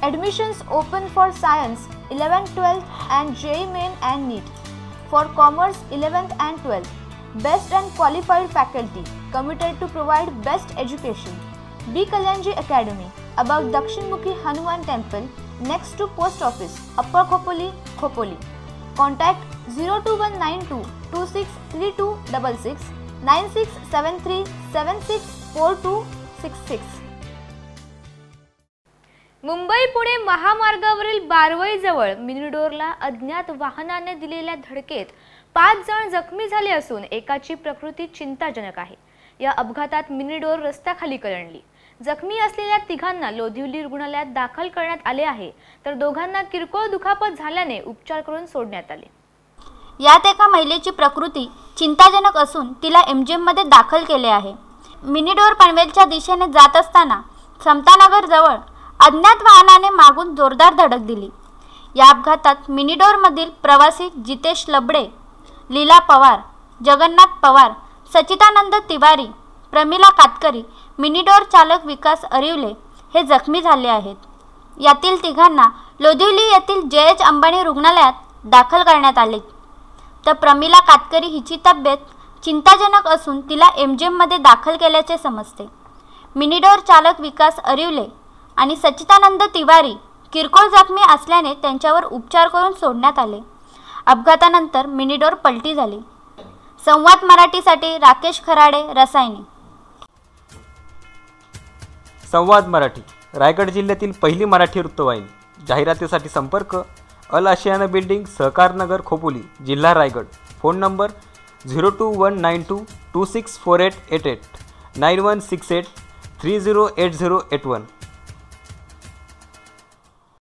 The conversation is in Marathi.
Admissions open for science 11th, 12th and JEE Main and NEET. For commerce 11th and 12th. Best and qualified faculty committed to provide best education. B. Kalyanji Academy above Dakshinmukhi Hanuman Temple next to Post Office, Upper Khopoli, Khopoli. Contact 02192 263266 9673 764266. Mumbai Pune महामार्गावरील बारवईजवळ मिनिडोरला अज्ञात वाहनाने दिलेल्या धडकेत पाच जण जखमी झाले असून एकाची प्रकृती चिंताजनक आहे. या अपघातात मिनिडोर रस्त्याखाली कळणली जखमी असलेल्या तिघांना लोधिवली रुग्णालयात दाखल करण्यात आले आहे. तर दोघांना किरकोळ दुखापत झाल्याने उपचार करून सोडण्यात आले. यात एका महिलेची प्रकृती चिंताजनक असून तिला एम दाखल केले आहे. मिनीडोर पनवेलच्या दिशेने जात असताना समतानगर जवळ अज्ञात वाहनाने मागून जोरदार धडक दिली. या अपघातात मिनिडोरमधील प्रवासी जितेश लबडे लीला पवार जगन्नाथ पवार सचितानंद तिवारी प्रमिला कातकरी मिनीडोर चालक विकास अरिवले हे जखमी झाले आहेत. यातील तिघांना लोधिवली येथील जे एच अंबानी रुग्णालयात दाखल करण्यात आले. तर प्रमिला कातकरी हिची तब्येत चिंताजनक असून तिला एम जी एममध्ये दाखल केल्याचे समजते. मिनीडोर चालक विकास अरिवले आणि सच्चिदानंद तिवारी किरकोळ जखमी असल्याने त्यांच्यावर उपचार करून सोडण्यात आले. अपघातानंतर मिनीडोर पलटी झाली. संवाद मराठीसाठी राकेश खराडे रसायनी. संवाद मराठी रायगड जिल्ह्यातील पहिली मराठी वृत्तवाहिनी. जाहिरातीसाठी संपर्क अल आशियाना बिल्डिंग सहकार नगर खोपोली जिल्हा Raigad. Phone number zero two one nine two two six four eight eight eight. Nine one six eight three zero eight zero eight one.